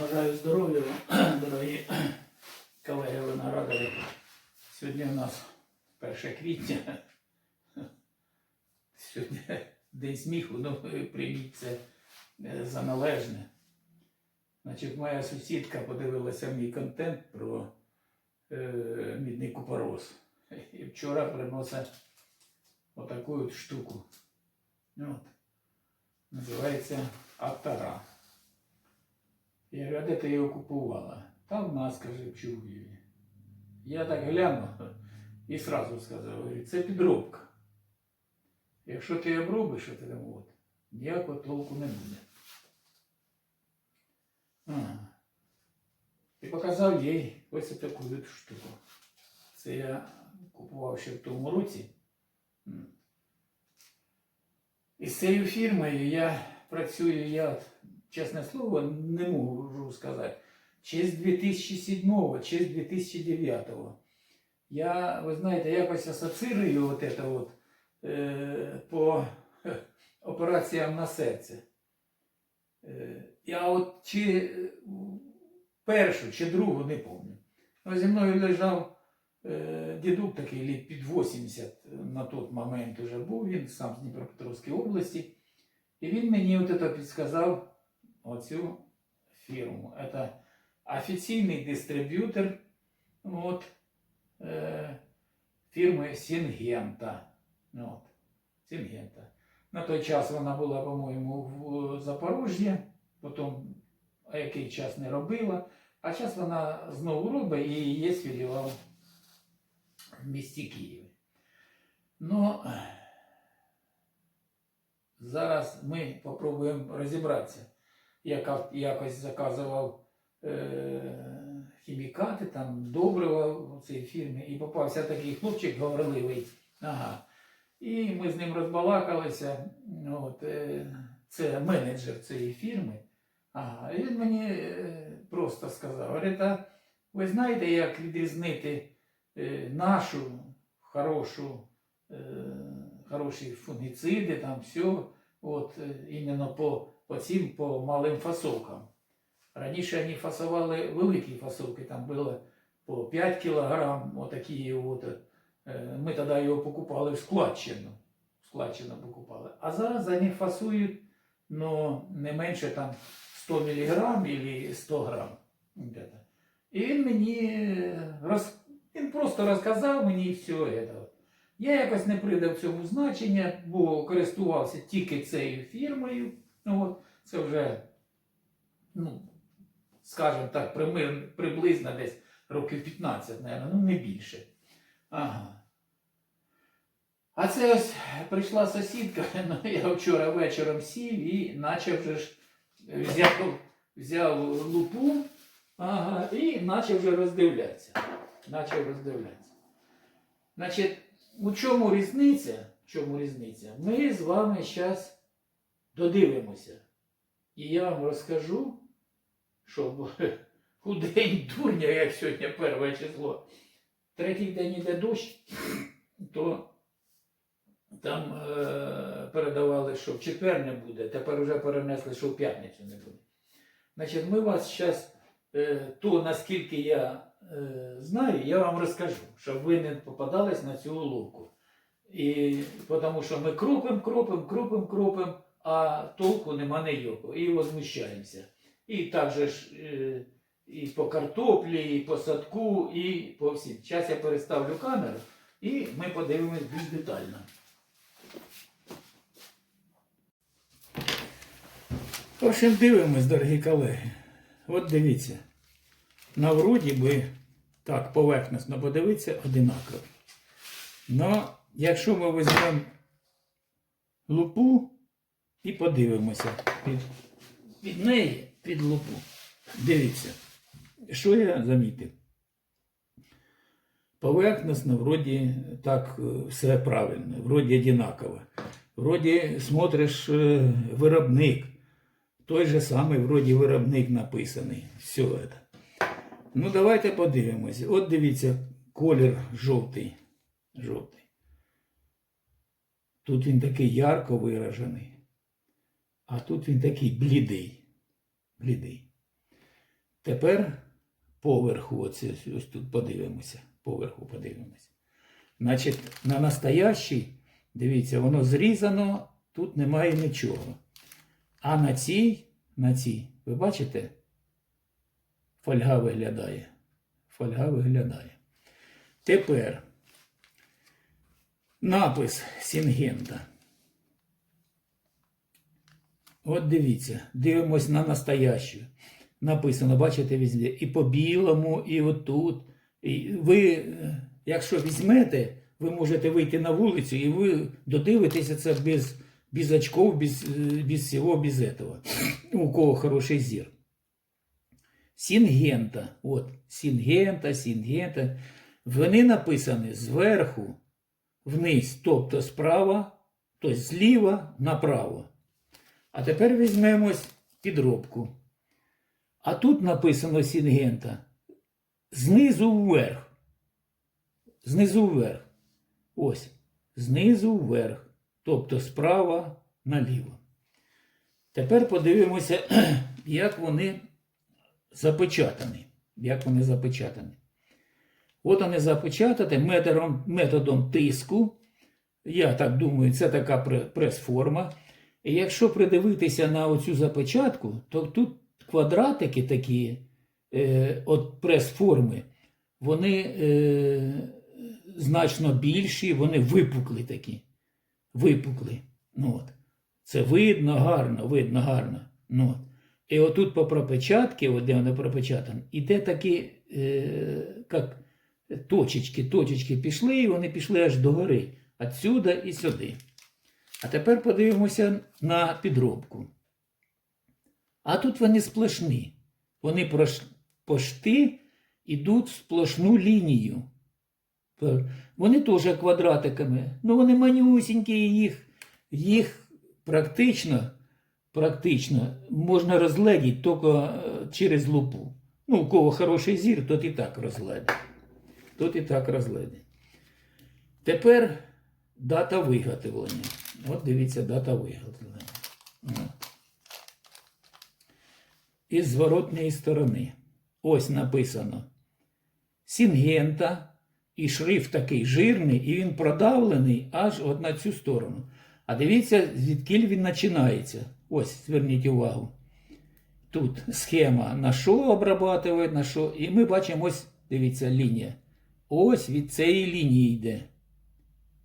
Бажаю здоров'я, дорогі колеги виноградарі. Сьогодні у нас 1 квітня. Сьогодні день сміху, ну прийміть це е, за належне. Значить, моя сусідка подивилася мій контент про е, мідний купорос. І вчора приносить отаку от штуку. От. Називається Актара. Я говорю, а де ти його купувала? Та в нас, каже, в Чугуєві. Я так глянув і сразу сказав, говорю, це підробка. Якщо ти обробиш, от це от, ніякого толку не буде. А. І показав їй ось таку штуку. Це я купував ще в тому році. І з цією фірмою я працюю, я, чесне слово, не можу сказати. Чи з 2007, чи з 2009. Я, ви знаєте, якось асоціюю от це от, е, по операціям на серце. Е, я от чи першу, чи другу не пам'ятаю. Зі мною лежав е, дідук такий літ під 80 на той момент вже був, він сам з Дніпропетровської області. І він мені от це підсказав оцю фірму. Це офіційний дистриб'ютор от, е, фірми Сінгента. От, Сінгента. На той час вона була, по-моєму, в Запорожжі, потім який час не робила, а час вона знову робить і є філіал в місті Києві. Ну, зараз ми спробуємо розібратися. Я якось заказував е, хімікати, там добрива в цій фірмі, і попався такий хлопчик говорливий. Ага. І ми з ним розбалакалися. От, е, це менеджер цієї фірми. Ага. І він мені е, просто сказав: а ви знаєте, як відрізнити е, нашу хорошу, е, хороші фунгіциди, там все, от, е, іменно по, по цим по малим фасовкам. Раніше вони фасували великі фасовки, там було по 5 кілограм, отакі от. е, Ми тоді його покупали в складчину. Складчину покупали. А зараз вони фасують ну, не менше там 100 мг або 100 грам. І він мені е, роз... він просто розказав мені все це. Я якось не придав цьому значення, бо користувався тільки цією фірмою. Ну, от, це вже, ну, скажімо так, приблизно десь років 15, мабуть, ну не більше. Ага. А це ось прийшла сусідка, ну я вчора вечором сів і почав вже ж взяв, взяв лупу ага, і почав вже роздивлятися. Почав роздивлятися. Значить, у чому різниця? В чому різниця? Ми з вами зараз додивимося. І я вам розкажу, що у день дурня, як сьогодні перше число, третій день іде дощ, то там е, передавали, що в четвер не буде, тепер вже перенесли, що в п'ятницю не буде. Значить, ми вас зараз, е, то наскільки я е, знаю, я вам розкажу, щоб ви не попадались на цю уловку. І тому що ми крупим, крупим, крупим, крупим, а толку нема ніякого. І возмущаємося. І так же ж е, і по картоплі, і по садку, і по всім. Зараз я переставлю камеру і ми подивимось більш детально. В общем, дивимось, дорогі колеги. От дивіться. На вроді би так поверхностно подивитися одинаково. Но якщо ми візьмемо лупу і подивимося під, під неї, під лупу. Дивіться, що я замітив? Поверхностно, вроді так е, все правильно, вроді одинаково. Вроді смотриш е, виробник. Той же самий вроді виробник написаний. Все це. Ну, давайте подивимося. От дивіться, колір жовтий. Жовтий. Тут він такий ярко виражений. А тут він такий блідий. Блідий. Тепер поверху, оце, ось тут подивимося. Поверху подивимося. Значить, на настоящий, дивіться, воно зрізано, тут немає нічого. А на цій, на цій, ви бачите, фольга виглядає. Фольга виглядає. Тепер напис Сінгента. От дивіться, дивимось на настоящу. Написано, бачите, везде, і по білому, і отут. І ви, е, якщо візьмете, ви можете вийти на вулицю і ви додивитеся це без, без очков, без, е, без всього, без этого. У кого хороший зір. Сінгента. От, Сінгента, Сінгента. Вони написані зверху вниз, тобто справа, тобто зліва направо. А тепер візьмемось підробку. А тут написано Сінгента знизу вверх. Знизу вверх. Ось. Знизу вверх. Тобто справа наліво. Тепер подивимося, як вони запечатані. Як вони запечатані. От вони запечатані методом, методом тиску. Я так думаю, це така прес-форма. І якщо придивитися на оцю запечатку, то тут квадратики такі е, от прес-форми, вони е, значно більші, вони випукли такі. Випукли. Ну, от. Це видно гарно, видно гарно. Ну, от. І отут по пропечатці, от де вони пропечатані, іде такі, е, як точечки, точечки пішли, і вони пішли аж до гори. Отсюда і сюди. А тепер подивимося на підробку. А тут вони сплошні. Вони пошти йдуть в сплошну лінію. Вони теж квадратиками. Ну вони манюсінькі, їх, їх практично, практично можна розгледіти тільки е, через лупу. Ну, у кого хороший зір, тот і так розгледить. Тот і так розгледить. Тепер дата виготовлення. От дивіться, дата виготовлення. От. Із зворотної сторони. Ось написано Сінгента, і шрифт такий жирний, і він продавлений аж от на цю сторону. А дивіться, звідкіль він починається. Ось, зверніть увагу. Тут схема на що обрабатують, на що. І ми бачимо ось, дивіться, лінія. Ось від цієї лінії йде.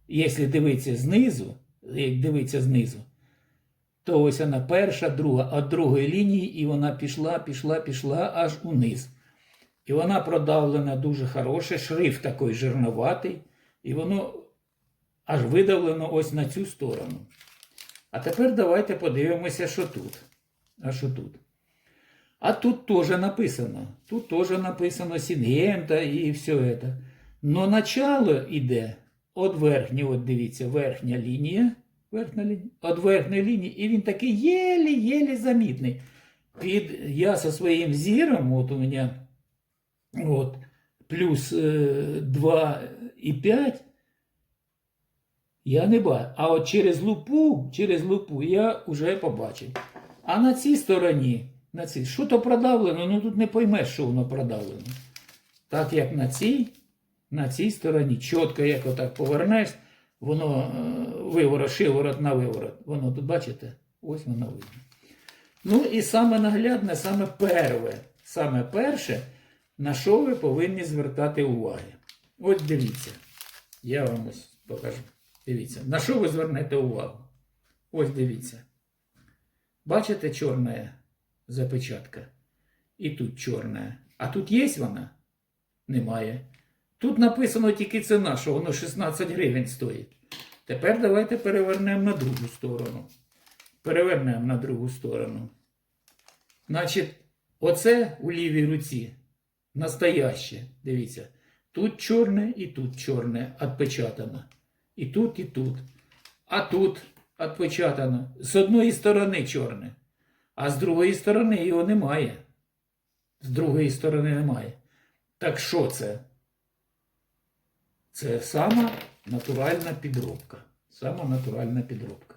Якщо дивитися знизу, як дивитися знизу, то ось вона перша, друга, від другої лінії, і вона пішла, пішла, пішла аж униз. І вона продавлена дуже хороше, шрифт такий жирноватий, і воно аж видавлено ось на цю сторону. А тепер давайте подивимося, що тут. А що тут? А тут теж написано. Тут теж написано Сінгента і все це. Но начало йде від верхньої, от дивіться, верхня лінія. Верхня лінія, від верхньої лінії, і він такий єлі-єлі замітний. Під, я со своїм зіром, от у мене от, плюс е, 2 і 5, я не бачу. А от через лупу, через лупу я вже побачив. А на цій стороні, на цій, що то продавлено, ну тут не поймеш, що воно продавлено. Так як на цій, на цій стороні, чітко, як отак повернеш, воно е, виворот, шиворот на виворот. Воно тут, бачите? Ось воно видно. Ну і саме наглядне, саме перше, саме перше, на що ви повинні звертати уваги. От дивіться. Я вам ось покажу. Дивіться, на що ви звернете увагу? Ось дивіться. Бачите чорна запечатка? І тут чорна. А тут є вона? Немає. Тут написано тільки ціна, що воно 16 гривень стоїть. Тепер давайте перевернемо на другу сторону. Перевернемо на другу сторону. Значить, оце у лівій руці настояще. Дивіться. Тут чорне і тут чорне відпечатано. І тут, і тут. А тут відпечатано. З одної сторони чорне, а з другої сторони його немає. З другої сторони немає. Так що це? Це сама натуральна підробка. Сама натуральна підробка.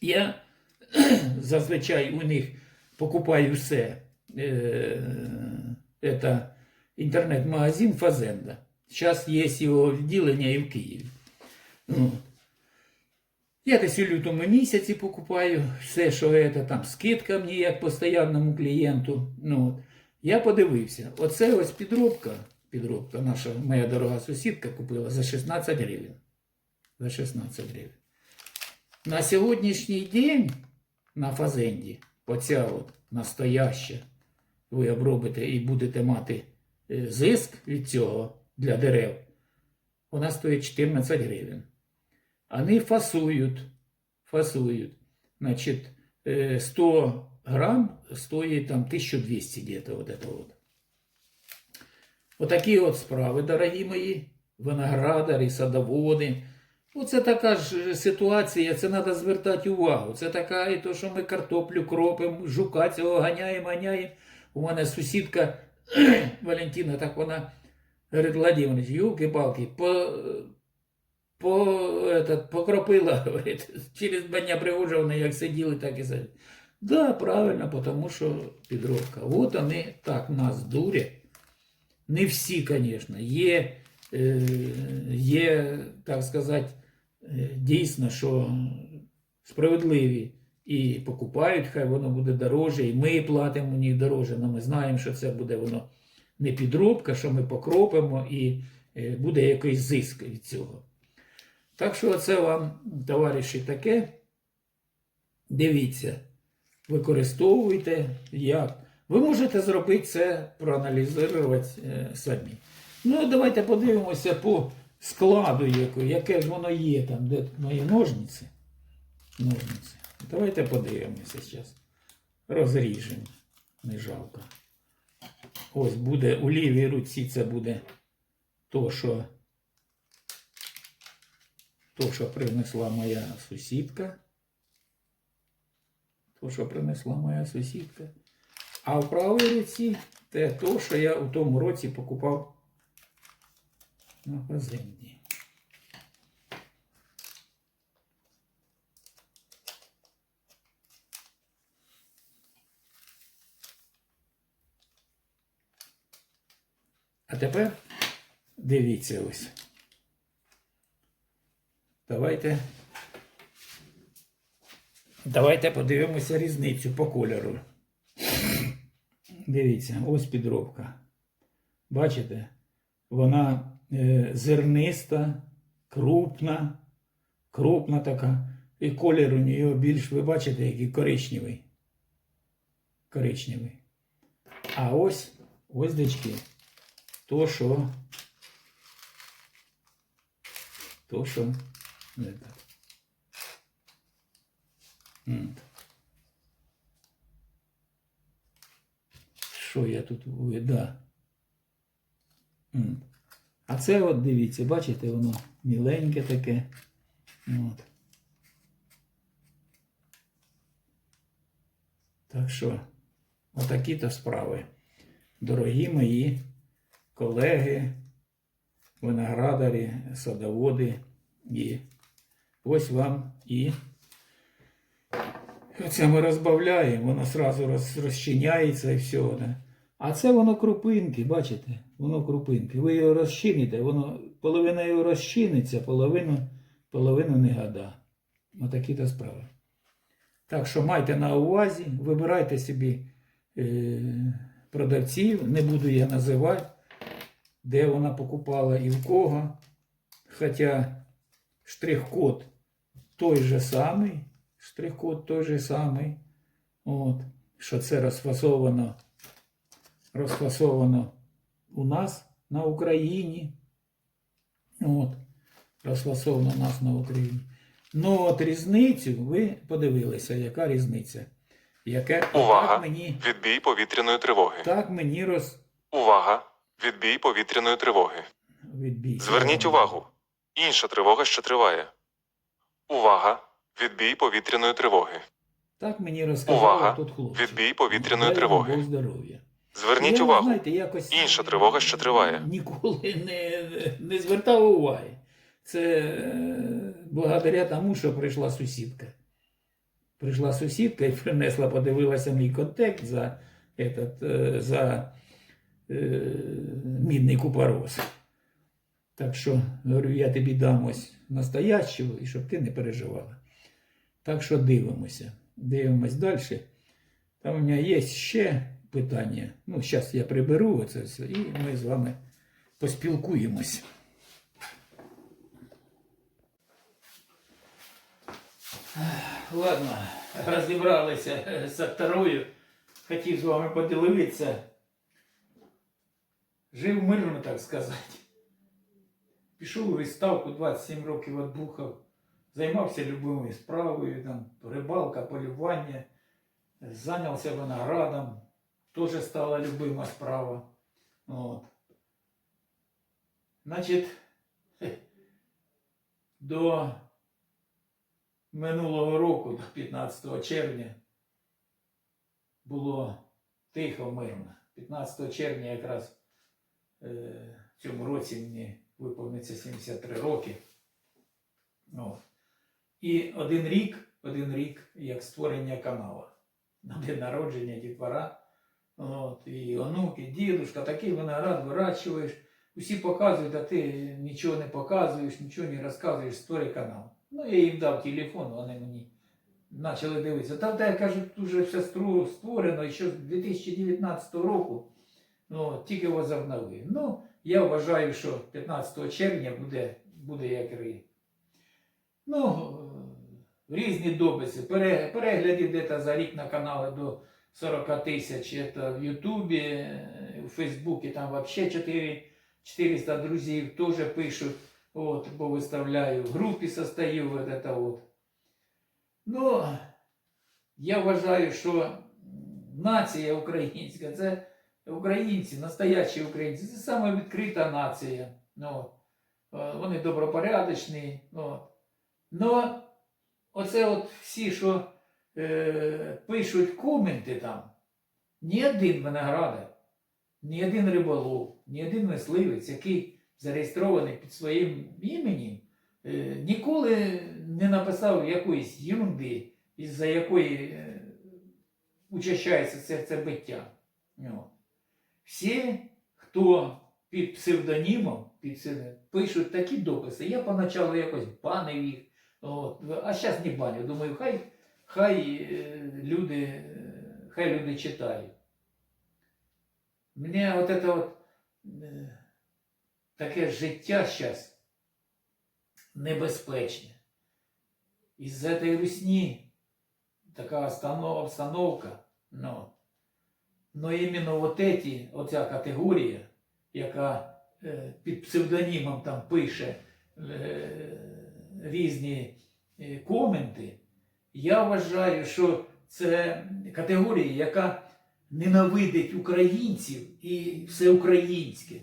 Я зазвичай у них покупаю все это интернет-магазин Фазенда. Зараз є його відділення і в Києві. Ну, я десь у лютому місяці покупаю все, що це, там скидка мені як постоянному клієнту. Ну, я подивився, оце ось підробка, підробка, наша моя дорога сусідка купила за 16 гривень. За 16 гривень. На сьогоднішній день на Фазенді, оця от настояща, ви обробите і будете мати е, зиск від цього для дерев, вона стоїть 14 гривень. Вони фасують, фасують. Значить, е, 100 грам стоїть там 1200 где-то вот. Отакі от справи, дорогі мої, виноградарі, садоводи. Оце така ж ситуація, це треба звертати увагу. Це така, і то, що ми картоплю кропимо, жука цього ганяємо, ганяємо. У мене сусідка Валентина, так вона говорить, Владимирович, юлки-палки, по, по, этот, покропила, говорить, через два дня Пригожина, як сиділи, так і сиділи. Да, правильно, тому що підробка. От вони так нас дурять. Не всі, звісно. Є, е, є, так сказати, е, дійсно, що справедливі і покупають, хай воно буде дороже, і ми платимо них дороже, але ми знаємо, що це буде воно не підробка, що ми покропимо і е, буде якийсь зиск від цього. Так що це вам, товариші, таке. Дивіться, використовуйте як. Ви можете зробити це, проаналізувати е, самі. Ну, давайте подивимося по складу, яке ж воно є там, де мої ножниці. Ножниці. Давайте подивимося зараз. Розріжемо. Не жалко. Ось буде у лівій руці це буде то, що, то, що принесла моя сусідка. То, що принесла моя сусідка. А в правій руці те то, що я у тому році покупав на Фазенді. А тепер дивіться ось. Давайте. Давайте подивимося різницю по кольору. Дивіться, ось підробка. Бачите? Вона е, зерниста, крупна, крупна така. І колір у нього більш, ви бачите, який коричневий. Коричневий. А ось, ось дочки, то, що. То, що. Не так. Що я тут да. А це от дивіться, бачите, воно міленьке таке. От. Так що, отакі то справи. Дорогі мої колеги, виноградарі, садоводи. І ось вам і це ми розбавляємо, воно сразу роз, розчиняється і все. Да? А це воно крупинки, бачите? Воно крупинки. Ви його розчините, воно половина його розчиниться, половину, половину не гада. Отакі то справи. Так що майте на увазі, вибирайте собі е, продавців, не буду я називати, де вона покупала і в кого. Хоча штрих-код той же самий, штрих-код той же самий. От, що це розфасовано, розфасовано у нас на Україні. От, розфасовано у нас на Україні. Ну от різницю ви подивилися, яка різниця. Яке Увага! мені, Відбій повітряної тривоги. так мені роз Увага! Відбій повітряної тривоги. відбій. Зверніть увагу. Інша тривога ще триває. Увага! Відбій повітряної тривоги. Так мені розказали Увага! тут хлопці. Відбій повітряної Дай вам тривоги. Здоров'я. Зверніть Я, увагу. знаєте, якось Інша тривога ще триває. Ніколи не, не звертав уваги. Це е, благодаря тому, що прийшла сусідка. Прийшла сусідка і принесла, подивилася мій контекст за этот, е, за е, мідний купорос. Так що, говорю, я тобі дам ось настоящого, і щоб ти не переживала. Так що дивимося. Дивимось далі. Там у мене є ще питання. Ну, зараз я приберу це все, і ми з вами поспілкуємось. Ладно, розібралися з второю. Хотів з вами поділитися. Жив мирно, так сказати. Пішов у відставку 27 років відбухав. Займався любимою справою, там, рибалка, полювання, зайнявся виноградом, теж стала любима справа. От. Значить, до минулого року, до 15 червня, було тихо, мирно. 15 червня якраз е, в цьому році мені виповниться 73 роки. От. І один рік, один рік як створення каналу. На день народження дітвора. От, і онуки, дідушка, такий виноград вирощуєш. Усі показують, а ти нічого не показуєш, нічого не розказуєш, створи канал. Ну, я їм дав телефон, вони мені почали дивитися. Та де, кажуть, тут вже все створено ще з 2019 року. Ну, тільки возобновив. Ну, я вважаю, що 15 червня буде, буде як рік. Ну, е, різні дописи. Пере- Переглядів десь за рік на каналі до 40 тисяч. Це в Ютубі, е, в Фейсбуці там взагалі 4, 400 друзів теж пишуть. От, бо виставляю, в групі состою, вот это вот. Ну, я вважаю, що нація українська, це українці, настоящі українці, це саме нація. Ну, е, вони добропорядочні. Ну, Ну, оце от всі, що е, пишуть коменти там, ні один виноградар, ні один риболов, ні один мисливець, який зареєстрований під своїм іменем, е, ніколи не написав якоїсь ерунди, із-за якої е, учащається серцебиття. Ну. Всі, хто під псевдонімом, під псевдонімом, пишуть такі дописи, я поначалу якось банив їх. От. А зараз не баню. Думаю, хай, хай е, люди, е, хай люди читають. Мені от это от, е, таке життя зараз небезпечне. Із цієї русні така обстановка. Ну, но іменно от эти, оця категорія, яка е, під псевдонімом там пише е, різні е, коменти, я вважаю, що це категорія, яка ненавидить українців і все українське,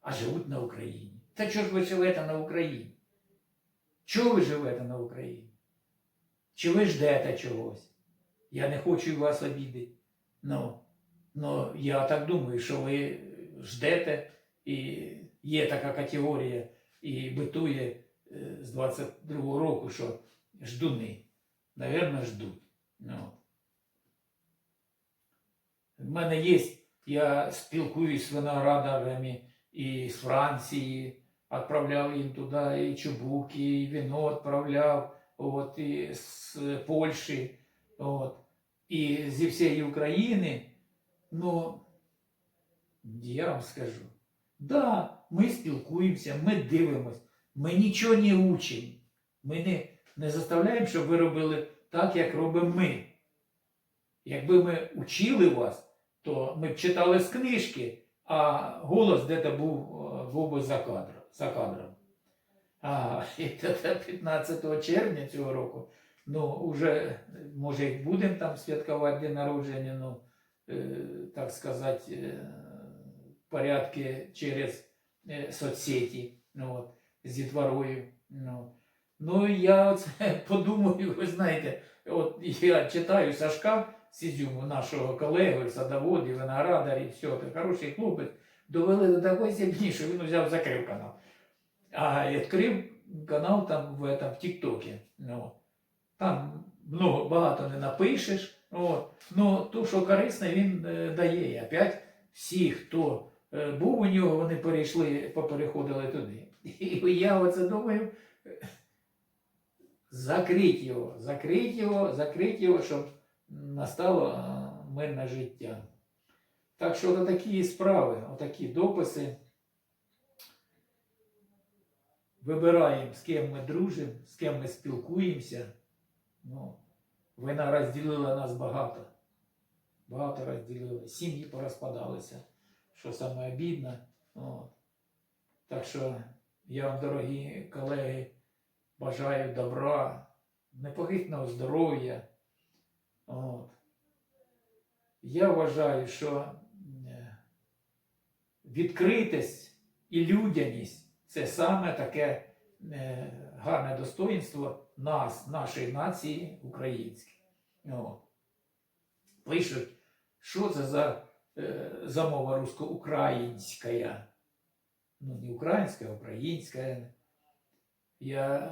а живуть на Україні. Та чого ж ви живете на Україні? Чого ви живете на Україні? Чи ви ждете чогось? Я не хочу вас обідати. Ну, ну, я так думаю, що ви ждете, і є така категорія, і битує з 22-го року, що ждуни. Навірно, ждуть. Ну. В мене є, я спілкуюсь з виноградарами і з Франції, відправляв їм туди і чубуки, і вино відправляв, от, і з Польщі, от, і зі всієї України. Ну, я вам скажу, да, ми спілкуємося, ми дивимося, ми нічого не учимо. Ми не, не заставляємо, щоб ви робили так, як робимо ми. Якби ми учили вас, то ми б читали з книжки, а голос де-то був, е, був би за кадром. За кадром. А і 15 червня цього року, ну, вже, може, і будемо там святкувати день народження, ну, е, так сказати, е, порядки через е, соцсеті, ну, от, з дітворою. Ну. ну, я оце подумаю, ви знаєте, от я читаю Сашка з Ізюму, нашого колегу, садоводі, виноградар і все, це хороший хлопець, довели до такої степені, що він взяв, закрив канал. А відкрив канал там в, этом, в Тіктокі. Ну, там много, багато не напишеш, От. Ну, то, що корисне, він е, дає. І опять всі, хто е, був у нього, вони перейшли, попереходили туди. І я оце думаю, закрить його, закрить його, закрить його, щоб настало мирне життя. Так що такі справи, отакі дописи. Вибираємо, з ким ми дружимо, з ким ми спілкуємося. Ну, війна розділила нас багато. Багато розділила. Сім'ї порозпадалися, що саме обідно. От. Так що я вам, дорогі колеги, бажаю добра, непохитного здоров'я. От. Я вважаю, що е, відкритість і людяність це саме таке е, гарне достоїнство нас, нашої нації української. Пишуть, що це за, е, за мова русско-українська. Ну, не українська, а українська. Я е,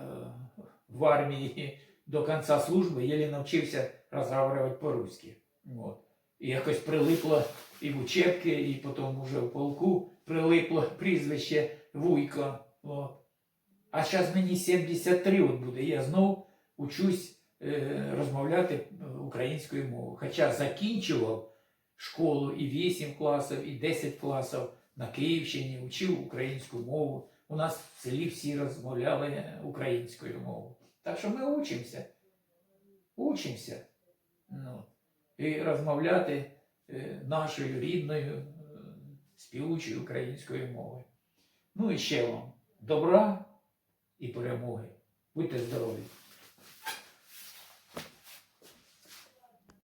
в армії до кінця служби єлі навчився розмовляти по-русски. От. І якось прилипло і в учебки, і потім уже в полку прилипло прізвище Вуйко. От. А зараз мені 73 от буде. Я знов учусь е, розмовляти е, українською мовою. Хоча закінчував школу і 8 класів, і 10 класів на Київщині, учив українську мову. У нас в селі всі розмовляли українською мовою. Так що ми учимося. Учимося. Ну, і розмовляти е, нашою рідною е, співучою українською мовою. Ну і ще вам добра і перемоги. Будьте здорові!